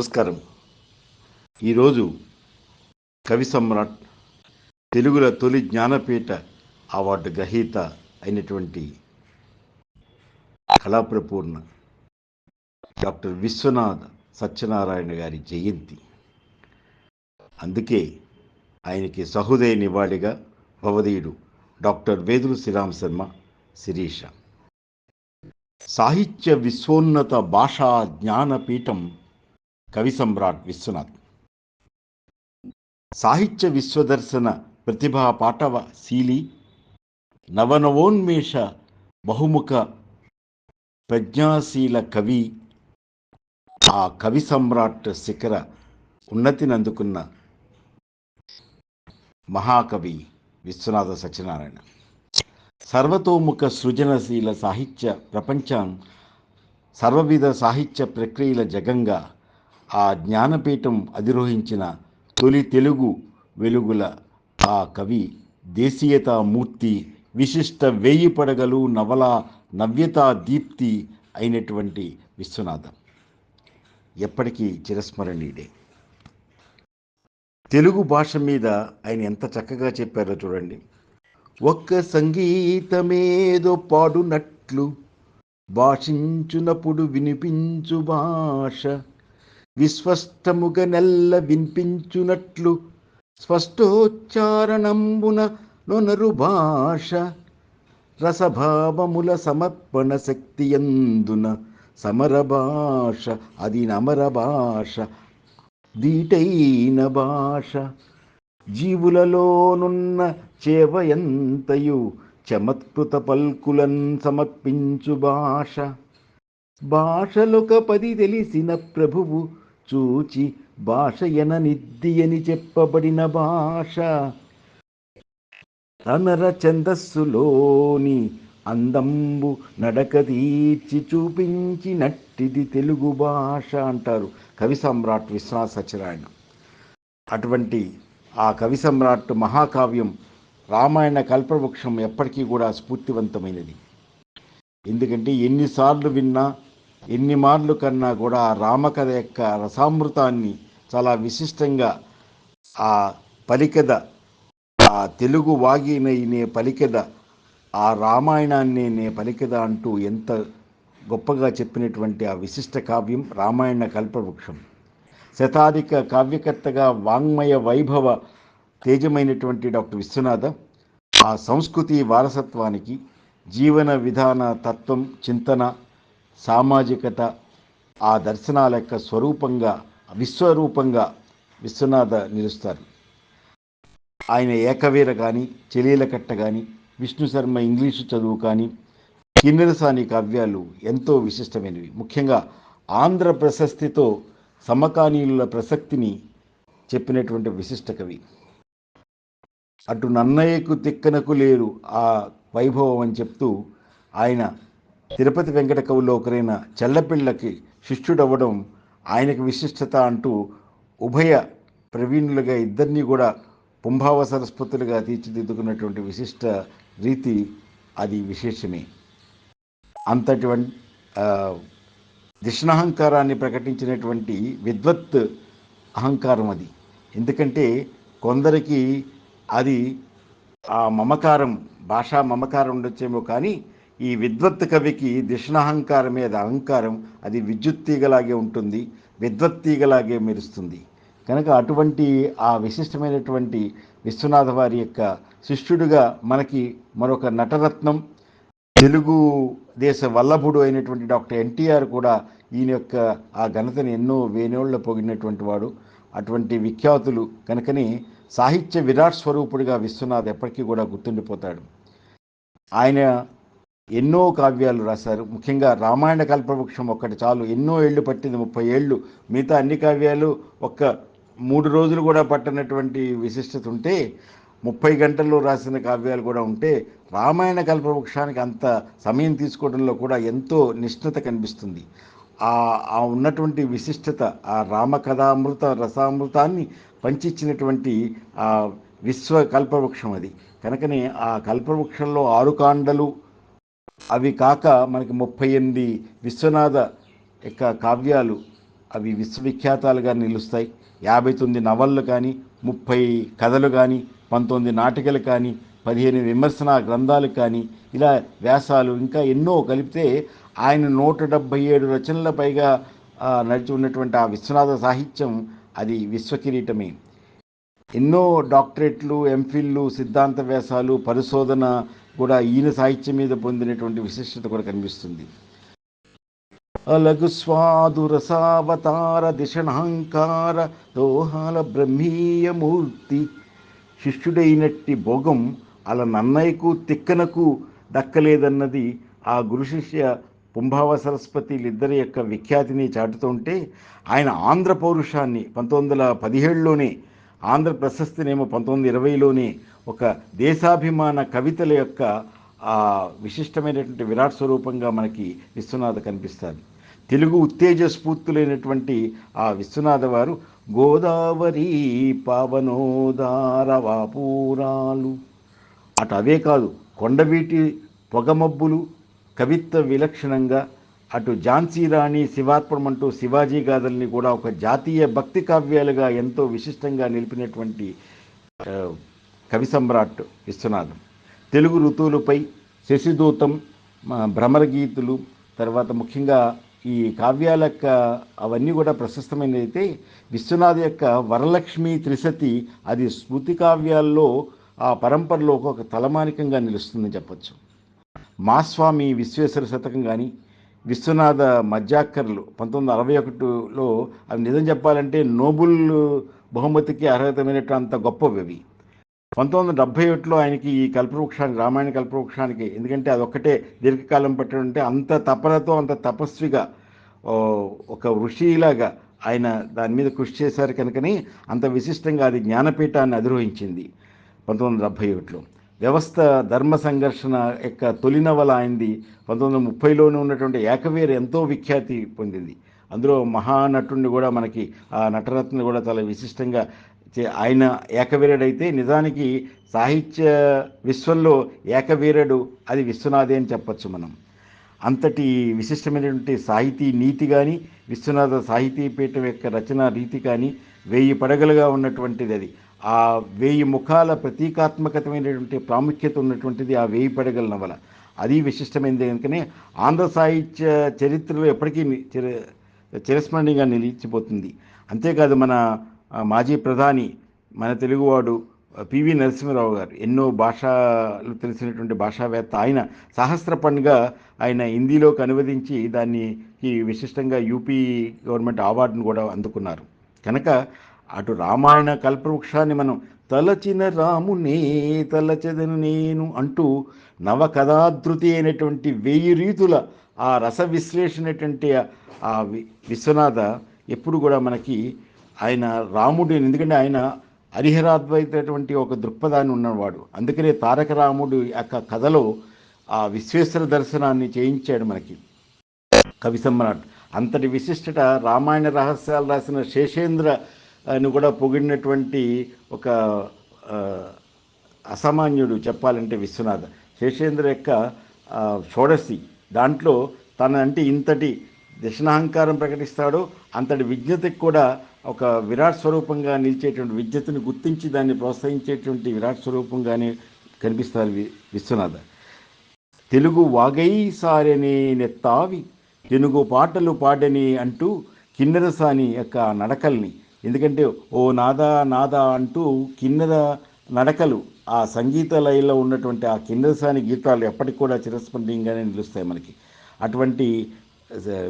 నమస్కారం. ఈరోజు కవి సమ్రాట్ తెలుగుల తొలి జ్ఞానపీఠ అవార్డు గ్రహీత అయినటువంటి కళాప్రపూర్ణ డాక్టర్ విశ్వనాథ్ సత్యనారాయణ గారి జయంతి. అందుకే ఆయనకి సహృదయ నివాళిగా భవదీయుడు డాక్టర్ వేదులు శ్రీరామ్ శర్మ శిరీష. సాహిత్య విశ్వోన్నత భాషా జ్ఞానపీఠం కవి సమ్రాట్ విశ్వనాథ్. సాహిత్య విశ్వదర్శన ప్రతిభా పాఠవ శీలి నవనవోన్మేష బహుముఖ ప్రజ్ఞాశీల కవి ఆ కవి సమ్రాట్ శిఖర ఉన్నతిని అందుకున్న మహాకవి విశ్వనాథ సత్యనారాయణ. సర్వతోముఖ సృజనశీల సాహిత్య ప్రపంచం సర్వవిధ సాహిత్య ప్రక్రియల జగంగా ఆ జ్ఞానపీఠం అధిరోహించిన తొలి తెలుగు వెలుగుల ఆ కవి దేశీయతామూర్తి విశిష్ట వేయి పడగలు నవల నవ్యతా దీప్తి అయినటువంటి విశ్వనాథం. ఎప్పటికీ చిరస్మరణీయుడే. తెలుగు భాష మీద ఆయన ఎంత చక్కగా చెప్పారో చూడండి. ఒక్క సంగీతమేదో పాడునట్లు భాషించునప్పుడు వినిపించు భాష. విస్పష్టముగా నెల్ల వినిపించునట్లు స్పష్టోచ్చారణంబున నొనరు భాష. రసభావముల సమర్పణ శక్తి ఎందున సమర భాష అది నమర భాష దీటైన భాష. జీవులలోనున్న చేవయంతయు చమత్కృత పల్కులన్ సమర్పించు భాష. భాషలొక పది తెలిసిన ప్రభువు చూచి భాష నిద్దియని చెప్పబడిన భాష. తనర ఛందస్సులోని అందంబు నడక తీర్చి చూపించినట్టిది తెలుగు భాష అంటారు కవి సమ్రాట్ విశ్వనాథ్ సత్యనారాయణ. అటువంటి ఆ కవి సమ్రాట్ మహాకావ్యం రామాయణ కల్పవృక్షం ఎప్పటికీ కూడా స్ఫూర్తివంతమైనది. ఎందుకంటే ఎన్నిసార్లు విన్నా ఎన్ని మార్లు కన్నా కూడా ఆ రామకథ యొక్క రసామృతాన్ని చాలా విశిష్టంగా ఆ పలికద ఆ తెలుగు వాగినే పలికద ఆ రామాయణాన్ని నే పలికద అంటూ ఎంత గొప్పగా చెప్పినటువంటి ఆ విశిష్ట కావ్యం రామాయణ కల్పవృక్షం. శతాధిక కావ్యకర్తగా వాంగ్మయ వైభవ తేజమైనటువంటి డాక్టర్ విశ్వనాథ ఆ సంస్కృతి వారసత్వానికి జీవన విధాన తత్వం చింతన సామాజికత ఆ దర్శనాల యొక్క స్వరూపంగా విశ్వరూపంగా విశ్వనాథ నిలుస్తారు. ఆయన ఏకవీర కానీ చెలీలకట్ట కానీ విష్ణు శర్మ ఇంగ్లీషు చదువు కానీ కిన్నెరసాని కావ్యాలు ఎంతో విశిష్టమైనవి. ముఖ్యంగా ఆంధ్ర ప్రశస్తితో సమకాలీనుల ప్రసక్తిని చెప్పినటువంటి విశిష్ట కవి. అటు నన్నయ్యకు తిక్కనకు లేరు ఆ వైభవం అని చెప్తూ ఆయన తిరుపతి వెంకట కవుల్లో ఒకరైన చెల్లపిళ్ళకి శిష్యుడవ్వడం ఆయనకు విశిష్టత అంటూ ఉభయ ప్రవీణులుగా ఇద్దరినీ కూడా పుంభావ సరస్వతులుగా తీర్చిదిద్దుకున్నటువంటి విశిష్ట రీతి అది విశేషమే. అంతటి దిష్ణహంకారాన్ని ప్రకటించినటువంటి విద్వత్ అహంకారం అది. ఎందుకంటే కొందరికి అది ఆ మమకారం భాషా మమకారం ఉండొచ్చేమో కానీ ఈ విద్వత్ కవికి దిష్ణహంకారమే అది అహంకారం అది విద్యుత్ తీగలాగే ఉంటుంది విద్వత్ తీగలాగే మెరుస్తుంది. కనుక అటువంటి ఆ విశిష్టమైనటువంటి విశ్వనాథ వారి యొక్క శిష్యుడిగా మనకి మరొక నటరత్నం తెలుగు దేశ వల్లభుడు అయినటువంటి డాక్టర్ ఎన్టీఆర్ కూడా ఈయన యొక్క ఆ ఘనతను ఎన్నో వేణోళ్ళ పొగిడినటువంటి వాడు. అటువంటి విఖ్యాతులు కనుకనే సాహిత్య విరాట్ స్వరూపుడిగా విశ్వనాథ్ ఎప్పటికీ కూడా గుర్తుండిపోతాడు. ఆయన ఎన్నో కావ్యాలు రాశారు. ముఖ్యంగా రామాయణ కల్పవృక్షం ఒక్కటి చాలు. ఎన్నో ఏళ్ళు పట్టింది. ముప్పై ఏళ్ళు. మిగతా అన్ని కావ్యాలు ఒక్క మూడు రోజులు కూడా పట్టనటువంటి విశిష్టత ఉంటే ముప్పై గంటల్లో రాసిన కావ్యాలు కూడా ఉంటే రామాయణ కల్పవృక్షానికి అంత సమయం తీసుకోవడంలో కూడా ఎంతో నిష్ణత కనిపిస్తుంది. ఆ ఉన్నటువంటి విశిష్టత ఆ రామకథామృత రసామృతాన్ని పంచిచ్చినటువంటి ఆ విశ్వ కల్పవృక్షం అది. కనుకనే ఆ కల్పవృక్షంలో ఆరు కాండలు అవి కాక మనకి ముప్పై ఎనిమిది విశ్వనాథ యొక్క కావ్యాలు అవి విశ్వవిఖ్యాతాలుగా నిలుస్తాయి. యాభై తొమ్మిది నవళ్ళు కానీ ముప్పై కథలు కానీ పంతొమ్మిది నాటికలు కానీ పదిహేను విమర్శన గ్రంథాలు కానీ ఇలా వ్యాసాలు ఇంకా ఎన్నో కలిపితే ఆయన నూట డెబ్భై ఏడు రచనల పైగా నడిచి ఉన్నటువంటి ఆ విశ్వనాథ సాహిత్యం అది విశ్వకిరీటమే. ఎన్నో డాక్టరేట్లు ఎంఫిల్లు సిద్ధాంత వ్యాసాలు పరిశోధన కూడా ఈయన సాహిత్యం మీద పొందినటువంటి విశిష్టత కూడా కనిపిస్తుంది. అలగు స్వాదు రసావతార దిశనహంకార దోహాల బ్రహ్మీయమూర్తి శిష్యుడైనట్టి భోగం అలా నన్నయ్యకు తిక్కనకు దక్కలేదన్నది ఆ గురు శిష్య పుంభావ సరస్వతిలిద్దరి యొక్క విఖ్యాతిని చాటుతుంటే ఆయన ఆంధ్ర పౌరుషాన్ని పంతొమ్మిది వందల పదిహేడులోనే ఆంధ్ర ప్రశస్తినేమో పంతొమ్మిది ఇరవైలోనే ఒక దేశాభిమాన కవితల యొక్క విశిష్టమైనటువంటి విరాట్ స్వరూపంగా మనకి విశ్వనాథ కనిపిస్తారు తెలుగు ఉత్తేజ స్ఫూర్తులైనటువంటి ఆ విశ్వనాథ వారు గోదావరి పావనోదార వాపూరాలు. అటు అవే కాదు కొండవీటి పొగమబ్బులు కవిత్వ విలక్షణంగా అటు ఝాన్సీ రాణి శివార్పణం అంటూ శివాజీ గాథల్ని కూడా ఒక జాతీయ భక్తి కావ్యాలుగా ఎంతో విశిష్టంగా నిలిపినటువంటి కవి సమ్రాట్ విశ్వనాథం. తెలుగు ఋతువులపై శశిదూతం భ్రమర భ్రమరగీతులు తర్వాత ముఖ్యంగా ఈ కావ్యాల యొక్క అవన్నీ కూడా ప్రశస్తమైనది అయితే యొక్క వరలక్ష్మి త్రిశతి అది స్మృతి కావ్యాల్లో ఆ పరంపరలో ఒక తలమానికంగా నిలుస్తుందని చెప్పచ్చు. మాస్వామి విశ్వేశ్వర శతకం కానీ విశ్వనాథ మజ్జాకర్లు పంతొమ్మిది వందల అరవై ఒకటిలో అవి నిజం చెప్పాలంటే నోబుల్ బహుమతికి అర్హతమైనట్టు అంత గొప్పవి అవి పంతొమ్మిది వందల డెబ్భై ఒకటిలో ఆయనకి ఈ కల్పవృక్షానికి రామాయణ కల్పవృక్షానికి ఎందుకంటే అది ఒక్కటే దీర్ఘకాలం పట్టడంటే అంత తపనతో అంత తపస్విగా ఒక ఋషిలాగా ఆయన దాని మీద కృషి చేశారు కనుకని అంత విశిష్టంగా అది జ్ఞానపీఠాన్ని అధిరోహించింది పంతొమ్మిది వందల డెబ్బై ఒకటిలో. వ్యవస్థ ధర్మ సంఘర్షణ యొక్క తొలి నవల ఆయనది పంతొమ్మిది వందల ముప్పైలోనే ఉన్నటువంటి ఏకవేరు ఎంతో విఖ్యాతి పొందింది. అందులో మహానటుడిని కూడా మనకి ఆ నటరత్న కూడా చాలా విశిష్టంగా చే- ఆయన ఏకవీరుడైతే నిజానికి సాహిత్య విశ్వంలో ఏకవీరుడు అది విశ్వనాథే అని చెప్పచ్చు మనం. అంతటి విశిష్టమైనటువంటి సాహితీ నీతి కానీ విశ్వనాథ సాహితీ పీఠం యొక్క రచనా రీతి కానీ వెయ్యి పడగలుగా ఉన్నటువంటిది అది. ఆ వేయి ముఖాల ప్రతీకాత్మకతమైనటువంటి ప్రాముఖ్యత ఉన్నటువంటిది ఆ వేయి పడగల నవల. అది విశిష్టమైనది కనుకనే ఆంధ్ర సాహిత్య చరిత్రలో ఎప్పటికీ చిర చిరస్మరణీయంగా నిలిచిపోతుంది. అంతేకాదు మన మాజీ ప్రధాని మన తెలుగువాడు పివి నరసింహరావు గారు ఎన్నో భాషలు తెలిసినటువంటి భాషావేత్త ఆయన సహస్ర పండుగ ఆయన హిందీలోకి అనువదించి దాన్ని ఈ విశిష్టంగా యూపీ గవర్నమెంట్ అవార్డును కూడా అందుకున్నారు. కనుక అటు రామాయణ కల్పవృక్షాన్ని మనం తలచిన రామునే తలచదను నేను అంటూ నవకథాధృతి అయినటువంటి వెయ్యి రీతుల ఆ రస విశ్లేషణటువంటి ఆ విశ్వనాథ ఎప్పుడు కూడా మనకి ఆయన రాముడు ఎందుకంటే ఆయన హరిహరాద్వైతటువంటి ఒక దృక్పథాన్ని ఉన్నవాడు. అందుకనే తారక రాముడు యొక్క కథలో ఆ విశ్వేశ్వర దర్శనాన్ని చేయించాడు మనకి. కవి సమ్రాట్. అంతటి విశిష్టత రామాయణ రహస్యాలు రాసిన శేషేంద్ర ఆయన కూడా పొగిడినటువంటి ఒక అసామాన్యుడు చెప్పాలంటే విశ్వనాథ. శేషేంద్ర యొక్క షోడసి షోడశి. దాంట్లో తన అంటే ఇంతటి దక్షిణాహంకారం ప్రకటిస్తాడో అంతటి విజ్ఞతకి కూడా ఒక విరాట్ స్వరూపంగా నిలిచేటువంటి విజ్ఞతను గుర్తించి దాన్ని ప్రోత్సహించేటువంటి విరాట్ స్వరూపంగానే కనిపిస్తారు వి- విశ్వనాథ. తెలుగు వాగై సారని నెత్తావి తెలుగు పాటలు పాడని అంటూ కిన్నెరసాని యొక్క నడకల్ని ఎందుకంటే ఓ నాదా నాదా అంటూ కిన్నెర నడకలు ఆ సంగీత లయలో ఉన్నటువంటి ఆ కిన్నెరసాని గీతాలు ఎప్పటికి కూడా చిరస్మరణీయంగానే నిలుస్తాయి మనకి. అటువంటి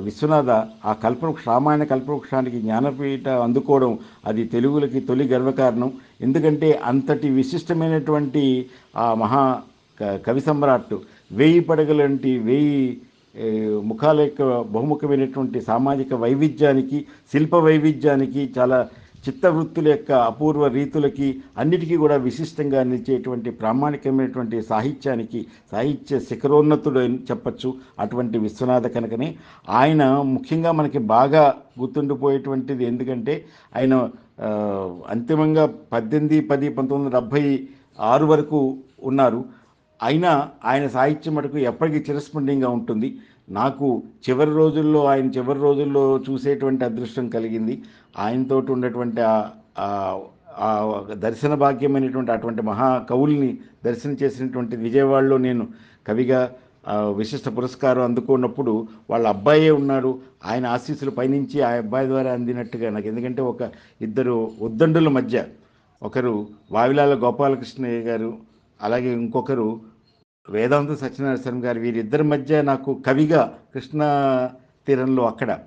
విశ్వనాథ ఆ కల్పవృక్ష రామాయణ కల్పవృక్షానికి జ్ఞానపీఠ అందుకోవడం అది తెలుగులకి తొలి గర్వకారణం. ఎందుకంటే అంతటి విశిష్టమైనటువంటి ఆ మహా కవి సమ్రాట్ వెయ్యి పడగలంటి వెయ్యి ముఖాల యొక్క బహుముఖమైనటువంటి సామాజిక వైవిధ్యానికి శిల్ప వైవిధ్యానికి చాలా చిత్తవృత్తుల యొక్క అపూర్వ రీతులకి అన్నిటికీ కూడా విశిష్టంగా నిలిచేటువంటి ప్రామాణికమైనటువంటి సాహిత్యానికి సాహిత్య శిఖరోన్నతుడు చెప్పచ్చు అటువంటి విశ్వనాథ కనుకనే. ఆయన ముఖ్యంగా మనకి బాగా గుర్తుండిపోయేటువంటిది ఎందుకంటే ఆయన అంతిమంగా పద్దెనిమిది పది పంతొమ్మిది వందల డెబ్భై ఆరు వరకు ఉన్నారు. అయినా ఆయన సాహిత్యం మటుకు ఎప్పటికీ చిరస్మరణీయంగా ఉంటుంది. నాకు చివరి రోజుల్లో ఆయన చివరి రోజుల్లో చూసేటువంటి అదృష్టం కలిగింది. ఆయనతోటి ఉన్నటువంటి ఆ- దర్శన భాగ్యమైనటువంటి అటువంటి మహాకవుల్ని దర్శనం చేసినటువంటి విజయవాడలో నేను కవిగా విశిష్ట పురస్కారం అందుకున్నప్పుడు వాళ్ళ అబ్బాయే ఉన్నాడు. ఆయన ఆశీస్సులు పయనించి ఆ అబ్బాయి ద్వారా అందినట్టుగా నాకు. ఎందుకంటే ఒక ఇద్దరు ఉద్దండుల మధ్య ఒకరు వావిలాల గోపాలకృష్ణయ్య గారు అలాగే ఇంకొకరు వేదాంత సత్యనారాయణ స్వామి గారు వీరిద్దరి మధ్య నాకు కవిగా కృష్ణా తీరంలో అక్కడ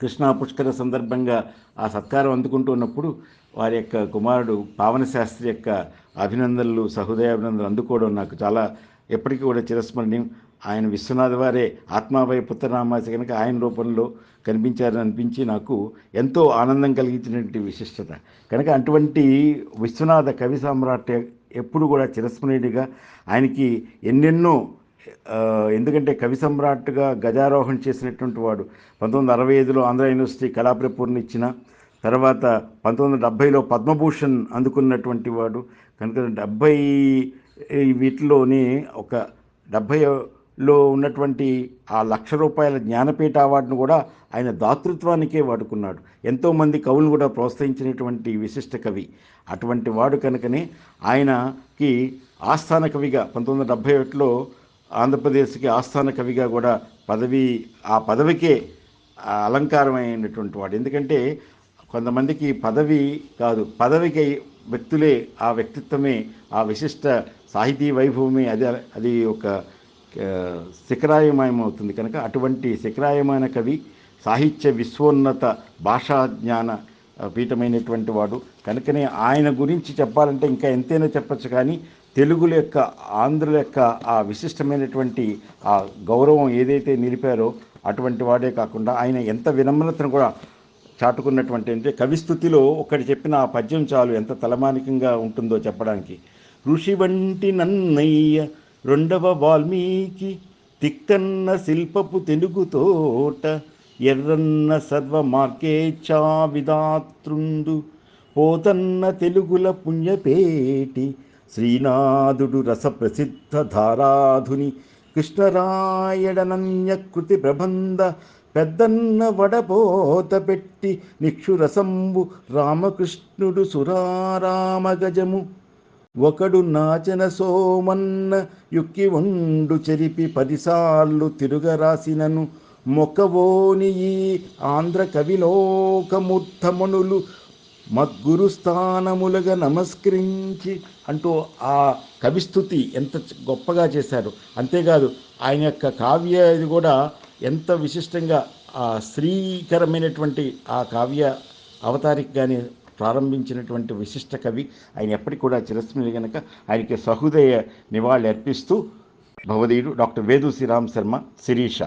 కృష్ణా పుష్కర సందర్భంగా ఆ సత్కారం అందుకుంటూ ఉన్నప్పుడు వారి యొక్క కుమారుడు పావన శాస్త్రి యొక్క అభినందనలు సహృదయాభినందనలు అందుకోవడం నాకు చాలా ఎప్పటికీ కూడా చిరస్మరణీయం. ఆయన విశ్వనాథ్ వారే ఆత్మాభయ పుత్రనామాసి కనుక ఆయన రూపంలో కనిపించారని అనిపించి నాకు ఎంతో ఆనందం కలిగించినటువంటి విశిష్టత. కనుక అటువంటి విశ్వనాథ కవి సామ్రాట్ ఎప్పుడు కూడా చిరస్మరణీయుడిగా ఆయనకి ఎన్నెన్నో ఎందుకంటే కవి సమ్రాట్గా గజారోహణ చేసినటువంటి వాడు. పంతొమ్మిది వందల అరవై ఐదులో ఆంధ్ర యూనివర్సిటీ కళాప్రపూర్ణ ఇచ్చిన తర్వాత పంతొమ్మిది వందల డెబ్భైలో పద్మభూషణ్ అందుకున్నటువంటి వాడు. కనుక డెబ్భై వీటిలోని ఒక లో ఉన్నటువంటి ఆ లక్ష రూపాయల జ్ఞానపీఠ అవార్డును కూడా ఆయన దాతృత్వానికే వాడుకున్నాడు. ఎంతోమంది కవులు కూడా ప్రోత్సహించినటువంటి విశిష్ట కవి. అటువంటి వాడు కనుకనే ఆయనకి ఆస్థాన కవిగా పంతొమ్మిది వందల డెబ్భై ఒకటిలో ఆంధ్రప్రదేశ్కి ఆస్థాన కవిగా కూడా పదవి ఆ పదవికే అలంకారమైనటువంటి వాడు. ఎందుకంటే కొంతమందికి పదవి కాదు పదవికి వ్యక్తులే ఆ వ్యక్తిత్వమే ఆ విశిష్ట సాహితీ వైభవమే అది అది ఒక శిఖరాయమయమవుతుంది శిఖరాయమయం అవుతుంది కనుక అటువంటి శిఖరాయమైన కవి సాహిత్య విశ్వోన్నత భాషా జ్ఞాన పీఠమైనటువంటి వాడు. కనుకనే ఆయన గురించి చెప్పాలంటే ఇంకా ఎంతైనా చెప్పచ్చు కానీ తెలుగుల యొక్క ఆంధ్రుల యొక్క ఆ విశిష్టమైనటువంటి ఆ గౌరవం ఏదైతే నిలిపారో అటువంటి వాడే కాకుండా ఆయన ఎంత వినమ్రతను కూడా చాటుకున్నటువంటి అంటే కవిస్థుతిలో ఒకటి చెప్పిన ఆ పద్యం చాలు ఎంత తలమానికంగా ఉంటుందో చెప్పడానికి. ఋషి వంటి నన్నయ్య రెండవ వాల్మీకి తిక్కన్న శిల్పపు తెలుగు తోట ఎర్రన్న సర్వ మార్కేచ్ఛా విధాతృండు పోతన్న తెలుగుల పుణ్యపేటి శ్రీనాథుడు రసప్రసిద్ధ ధారాధుని కృష్ణరాయడనన్య కృతి ప్రబంధ పెద్దన్న వడపోత పెట్టి నిక్షురసంబు రామకృష్ణుడు సురారామ గజము ఒకడు నాచన సోమన్న యుక్కి వండు చెరిపి పదిసార్లు తిరుగరాసినను. మొక్కవోని ఈ ఆంధ్ర కవిలోకమూర్ధమునులు మద్గురు స్థానములుగా నమస్కరించి అంటూ ఆ కవిస్థుతి ఎంత గొప్పగా చేశారు. అంతేకాదు ఆయన యొక్క కావ్య ఇది కూడా ఎంత విశిష్టంగా ఆ స్త్రీకరమైనటువంటి ఆ కావ్య అవతారికి కానీ ప్రారంభించినటువంటి విశిష్ట కవి. ఆయన ఎప్పటికి కూడా చిరస్మృతి గనక ఆయనకి సహృదయ నివాళి అర్పిస్తూ భవదీయుడు డాక్టర్ వేదు శ్రీరామ్ శర్మ శిరీష.